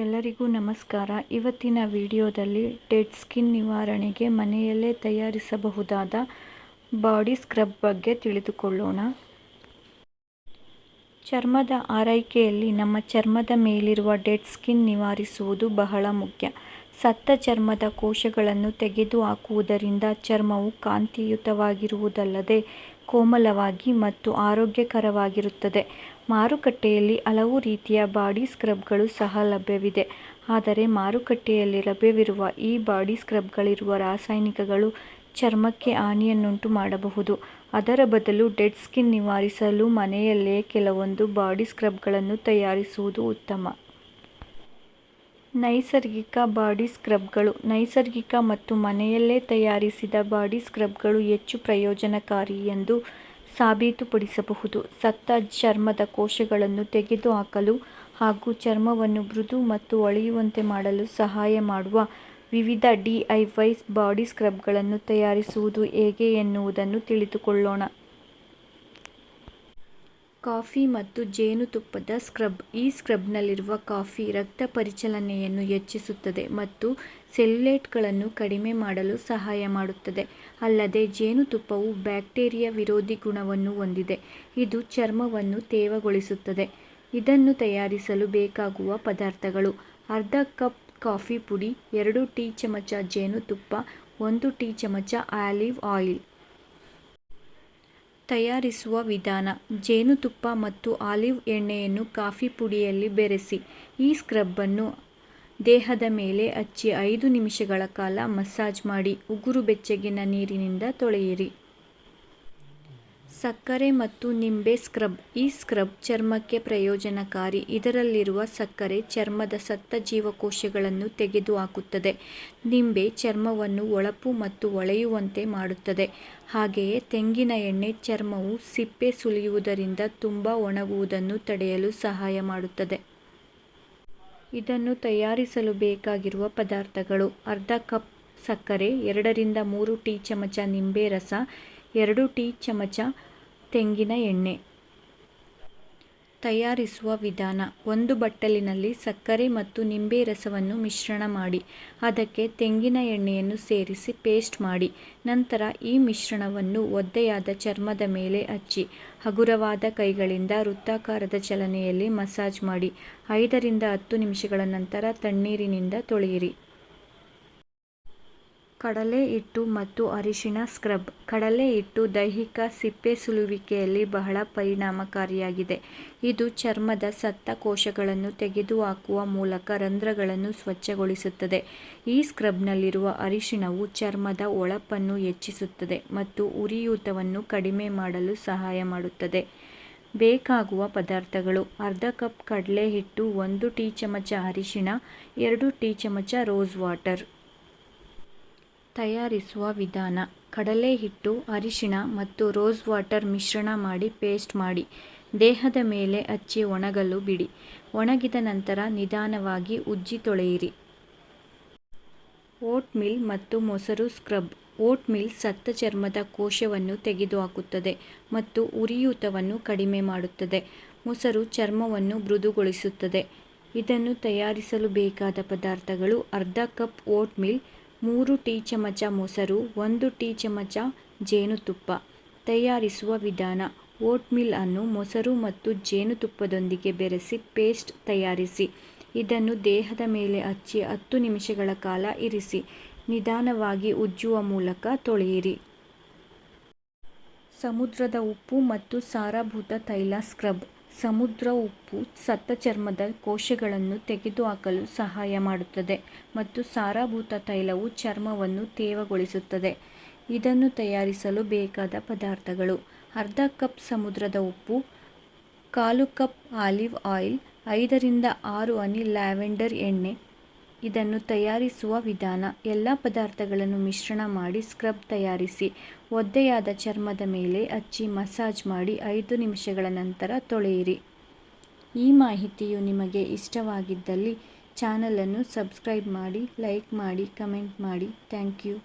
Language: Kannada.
ಎಲ್ಲರಿಗೂ ನಮಸ್ಕಾರ. ಇವತ್ತಿನ ವಿಡಿಯೋದಲ್ಲಿ ಡೆಡ್ ಸ್ಕಿನ್ ನಿವಾರಣೆಗೆ ಮನೆಯಲ್ಲೇ ತಯಾರಿಸಬಹುದಾದ ಬಾಡಿ ಸ್ಕ್ರಬ್ ಬಗ್ಗೆ ತಿಳಿದುಕೊಳ್ಳೋಣ. ಚರ್ಮದ ಆರೈಕೆಯಲ್ಲಿ ನಮ್ಮ ಚರ್ಮದ ಮೇಲಿರುವ ಡೆಡ್ ಸ್ಕಿನ್ ನಿವಾರಿಸುವುದು ಬಹಳ ಮುಖ್ಯ. ಸತ್ತ ಚರ್ಮದ ಕೋಶಗಳನ್ನು ತೆಗೆದುಹಾಕುವುದರಿಂದ ಚರ್ಮವು ಕಾಂತಿಯುತವಾಗಿರುವುದಲ್ಲದೆ ಕೋಮಲವಾಗಿ ಮತ್ತು ಆರೋಗ್ಯಕರವಾಗಿರುತ್ತದೆ. ಮಾರುಕಟ್ಟೆಯಲ್ಲಿ ಹಲವು ರೀತಿಯ ಬಾಡಿ ಸ್ಕ್ರಬ್ಗಳು ಸಹ ಲಭ್ಯವಿದೆ. ಆದರೆ ಮಾರುಕಟ್ಟೆಯಲ್ಲಿ ಲಭ್ಯವಿರುವ ಈ ಬಾಡಿ ಸ್ಕ್ರಬ್ಗಳಿರುವ ರಾಸಾಯನಿಕಗಳು ಚರ್ಮಕ್ಕೆ ಹಾನಿಯನ್ನುಂಟು ಮಾಡಬಹುದು. ಅದರ ಬದಲು ಡೆಡ್ ಸ್ಕಿನ್ ನಿವಾರಿಸಲು ಮನೆಯಲ್ಲೇ ಕೆಲವೊಂದು ಬಾಡಿ ಸ್ಕ್ರಬ್ಗಳನ್ನು ತಯಾರಿಸುವುದು ಉತ್ತಮ. ನೈಸರ್ಗಿಕ ಬಾಡಿ ಸ್ಕ್ರಬ್ಗಳು. ನೈಸರ್ಗಿಕ ಮತ್ತು ಮನೆಯಲ್ಲೇ ತಯಾರಿಸಿದ ಬಾಡಿ ಸ್ಕ್ರಬ್ಗಳು ಹೆಚ್ಚು ಪ್ರಯೋಜನಕಾರಿ ಎಂದು ಸಾಬೀತುಪಡಿಸಬಹುದು. ಸತ್ತ ಚರ್ಮದ ಕೋಶಗಳನ್ನು ತೆಗೆದುಹಾಕಲು ಹಾಗೂ ಚರ್ಮವನ್ನು ಮೃದು ಮತ್ತು ಒಳೆಯುವಂತೆ ಮಾಡಲು ಸಹಾಯ ಮಾಡುವ ವಿವಿಧ ಡಿ ಐ ವೈ ಬಾಡಿ ಸ್ಕ್ರಬ್ಗಳನ್ನು ತಯಾರಿಸುವುದು ಹೇಗೆ ಎನ್ನುವುದನ್ನು ತಿಳಿದುಕೊಳ್ಳೋಣ. ಕಾಫಿ ಮತ್ತು ಜೇನುತುಪ್ಪದ ಸ್ಕ್ರಬ್. ಈ ಸ್ಕ್ರಬ್ನಲ್ಲಿರುವ ಕಾಫಿ ರಕ್ತ ಪರಿಚಲನೆಯನ್ನು ಹೆಚ್ಚಿಸುತ್ತದೆ ಮತ್ತು ಸೆಲ್ಯುಲೇಟ್ಗಳನ್ನು ಕಡಿಮೆ ಮಾಡಲು ಸಹಾಯ ಮಾಡುತ್ತದೆ. ಅಲ್ಲದೆ ಜೇನುತುಪ್ಪವು ಬ್ಯಾಕ್ಟೀರಿಯಾ ವಿರೋಧಿ ಗುಣವನ್ನು ಹೊಂದಿದೆ. ಇದು ಚರ್ಮವನ್ನು ತೇವಗೊಳಿಸುತ್ತದೆ. ಇದನ್ನು ತಯಾರಿಸಲು ಬೇಕಾಗುವ ಪದಾರ್ಥಗಳು ಅರ್ಧ ಕಪ್ ಕಾಫಿ ಪುಡಿ, ಎರಡು ಟೀ ಚಮಚ ಜೇನುತುಪ್ಪ, ಒಂದು ಟೀ ಚಮಚ ಆಲಿವ್ ಆಯಿಲ್. ತಯಾರಿಸುವ ವಿಧಾನ. ಜೇನುತುಪ್ಪ ಮತ್ತು ಆಲಿವ್ ಎಣ್ಣೆಯನ್ನು ಕಾಫಿ ಪುಡಿಯಲ್ಲಿ ಬೆರೆಸಿ. ಈ ಸ್ಕ್ರಬ್ಬನ್ನು ದೇಹದ ಮೇಲೆ ಹಚ್ಚಿ ಐದು ನಿಮಿಷಗಳ ಕಾಲ ಮಸಾಜ್ ಮಾಡಿ. ಉಗುರು ಬೆಚ್ಚಗಿನ ನೀರಿನಿಂದ ತೊಳೆಯಿರಿ. ಸಕ್ಕರೆ ಮತ್ತು ನಿಂಬೆ ಸ್ಕ್ರಬ್. ಈ ಸ್ಕ್ರಬ್ ಚರ್ಮಕ್ಕೆ ಪ್ರಯೋಜನಕಾರಿ. ಇದರಲ್ಲಿರುವ ಸಕ್ಕರೆ ಚರ್ಮದ ಸತ್ತ ಜೀವಕೋಶಗಳನ್ನು ತೆಗೆದುಹಾಕುತ್ತದೆ ನಿಂಬೆ ಚರ್ಮವನ್ನು ಹೊಳಪು ಮತ್ತು ಹೊಳೆಯುವಂತೆ ಮಾಡುತ್ತದೆ. ಹಾಗೆಯೇ ತೆಂಗಿನ ಎಣ್ಣೆ ಚರ್ಮವು ಸಿಪ್ಪೆ ಸುಲಿಯುವುದರಿಂದ ತುಂಬ ಒಣಗುವುದನ್ನು ತಡೆಯಲು ಸಹಾಯ ಮಾಡುತ್ತದೆ. ಇದನ್ನು ತಯಾರಿಸಲು ಬೇಕಾಗಿರುವ ಪದಾರ್ಥಗಳು. ಅರ್ಧ ಕಪ್ ಸಕ್ಕರೆ, ಎರಡರಿಂದ ಮೂರು ಟೀ ಚಮಚ ನಿಂಬೆ ರಸ ಎರಡು ಟೀ ಚಮಚ ತೆಂಗಿನ ಎಣ್ಣೆ. ತಯಾರಿಸುವ ವಿಧಾನ. ಒಂದು ಬಟ್ಟಲಿನಲ್ಲಿ ಸಕ್ಕರೆ ಮತ್ತು ನಿಂಬೆ ರಸವನ್ನು ಮಿಶ್ರಣ ಮಾಡಿ, ಅದಕ್ಕೆ ತೆಂಗಿನ ಎಣ್ಣೆಯನ್ನು ಸೇರಿಸಿ ಪೇಸ್ಟ್ ಮಾಡಿ, ನಂತರ ಈ ಮಿಶ್ರಣವನ್ನು ಒದ್ದೆಯಾದ ಚರ್ಮದ ಮೇಲೆ ಹಚ್ಚಿ, ಹಗುರವಾದ ಕೈಗಳಿಂದ ವೃತ್ತಾಕಾರದ ಚಲನೆಯಲ್ಲಿ ಮಸಾಜ್ ಮಾಡಿ, ಐದರಿಂದ ಹತ್ತು ನಿಮಿಷಗಳ ನಂತರ ತಣ್ಣೀರಿನಿಂದ ತೊಳೆಯಿರಿ. ಕಡಲೆ ಹಿಟ್ಟು ಮತ್ತು ಅರಿಶಿನ ಸ್ಕ್ರಬ್. ಕಡಲೆ ಹಿಟ್ಟು ದೈಹಿಕ ಸಿಪ್ಪೆಸುಲಿಯುವಿಕೆಯಲ್ಲಿ ಬಹಳ ಪರಿಣಾಮಕಾರಿಯಾಗಿದೆ. ಇದು ಚರ್ಮದ ಸತ್ತ ಕೋಶಗಳನ್ನು ತೆಗೆದುಹಾಕುವ ಮೂಲಕ ರಂಧ್ರಗಳನ್ನು ಸ್ವಚ್ಛಗೊಳಿಸುತ್ತದೆ. ಈ ಸ್ಕ್ರಬ್ನಲ್ಲಿರುವ ಅರಿಶಿಣವು ಚರ್ಮದ ಹೊಳಪನ್ನು ಹೆಚ್ಚಿಸುತ್ತದೆ ಮತ್ತು ಉರಿಯೂತವನ್ನು ಕಡಿಮೆ ಮಾಡಲು ಸಹಾಯ ಮಾಡುತ್ತದೆ. ಬೇಕಾಗುವ ಪದಾರ್ಥಗಳು ಅರ್ಧ ಕಪ್ ಕಡಲೆ ಹಿಟ್ಟು, ಒಂದು ಟೀ ಚಮಚ ಅರಿಶಿಣ, ಎರಡು ಟೀ ಚಮಚ ರೋಸ್ ವಾಟರ್. ತಯಾರಿಸುವ ವಿಧಾನ. ಕಡಲೆ ಹಿಟ್ಟು, ಅರಿಶಿಣ ಮತ್ತು ರೋಸ್ ವಾಟರ್ ಮಿಶ್ರಣ ಮಾಡಿ ಪೇಸ್ಟ್ ಮಾಡಿ. ದೇಹದ ಮೇಲೆ ಹಚ್ಚಿ ಒಣಗಲು ಬಿಡಿ. ಒಣಗಿದ ನಂತರ ನಿಧಾನವಾಗಿ ಉಜ್ಜಿ ತೊಳೆಯಿರಿ. ಓಟ್ ಮಿಲ್ ಮತ್ತು ಮೊಸರು ಸ್ಕ್ರಬ್. ಓಟ್ ಮಿಲ್ ಸತ್ತ ಚರ್ಮದ ಕೋಶವನ್ನು ತೆಗೆದುಹಾಕುತ್ತದೆ ಮತ್ತು ಉರಿಯೂತವನ್ನು ಕಡಿಮೆ ಮಾಡುತ್ತದೆ. ಮೊಸರು ಚರ್ಮವನ್ನು ಮೃದುಗೊಳಿಸುತ್ತದೆ. ಇದನ್ನು ತಯಾರಿಸಲು ಬೇಕಾದ ಪದಾರ್ಥಗಳು ಅರ್ಧ ಕಪ್ ಓಟ್ ಮಿಲ್ ಮೂರು ಟೀ ಚಮಚ ಮೊಸರು, ಒಂದು ಟೀ ಚಮಚ ಜೇನುತುಪ್ಪ ತಯಾರಿಸುವ ವಿಧಾನ. ಓಟ್ಮೀಲ್ ಅನ್ನು ಮೊಸರು ಮತ್ತು ಜೇನುತುಪ್ಪದೊಂದಿಗೆ ಬೆರೆಸಿ ಪೇಸ್ಟ್ ತಯಾರಿಸಿ. ಇದನ್ನು ದೇಹದ ಮೇಲೆ ಹಚ್ಚಿ ಹತ್ತು ನಿಮಿಷಗಳ ಕಾಲ ಇರಿಸಿ. ನಿಧಾನವಾಗಿ ಉಜ್ಜುವ ಮೂಲಕ ತೊಳೆಯಿರಿ. ಸಮುದ್ರದ ಉಪ್ಪು ಮತ್ತು ಸಾರಭೂತ ತೈಲ ಸ್ಕ್ರಬ್. ಸಮುದ್ರ ಉಪ್ಪು ಸತ್ತ ಚರ್ಮದ ಕೋಶಗಳನ್ನು ತೆಗೆದುಹಾಕಲು ಸಹಾಯ ಮಾಡುತ್ತದೆ ಮತ್ತು ಸಾರಭೂತ ತೈಲವು ಚರ್ಮವನ್ನು ತೇವಗೊಳಿಸುತ್ತದೆ. ಇದನ್ನು ತಯಾರಿಸಲು ಬೇಕಾದ ಪದಾರ್ಥಗಳು ಅರ್ಧ ಕಪ್ ಸಮುದ್ರದ ಉಪ್ಪು, ಕಾಲು ಕಪ್ ಆಲಿವ್ ಆಯಿಲ್, ಐದರಿಂದ ಆರು ಅನಿ ಲ್ಯಾವೆಂಡರ್ ಎಣ್ಣೆ ಇದನ್ನು ತಯಾರಿಸುವ ವಿಧಾನ. ಎಲ್ಲ ಪದಾರ್ಥಗಳನ್ನು ಮಿಶ್ರಣ ಮಾಡಿ ಸ್ಕ್ರಬ್ ತಯಾರಿಸಿ, ಒದ್ದೆಯಾದ ಚರ್ಮದ ಮೇಲೆ ಹಚ್ಚಿ ಮಸಾಜ್ ಮಾಡಿ ಐದು ನಿಮಿಷಗಳ ನಂತರ ತೊಳೆಯಿರಿ. ಈ ಮಾಹಿತಿಯು ನಿಮಗೆ ಇಷ್ಟವಾಗಿದ್ದಲ್ಲಿ ಚಾನಲನ್ನು ಸಬ್ಸ್ಕ್ರೈಬ್ ಮಾಡಿ, ಲೈಕ್ ಮಾಡಿ, ಕಮೆಂಟ್ ಮಾಡಿ. Thank you.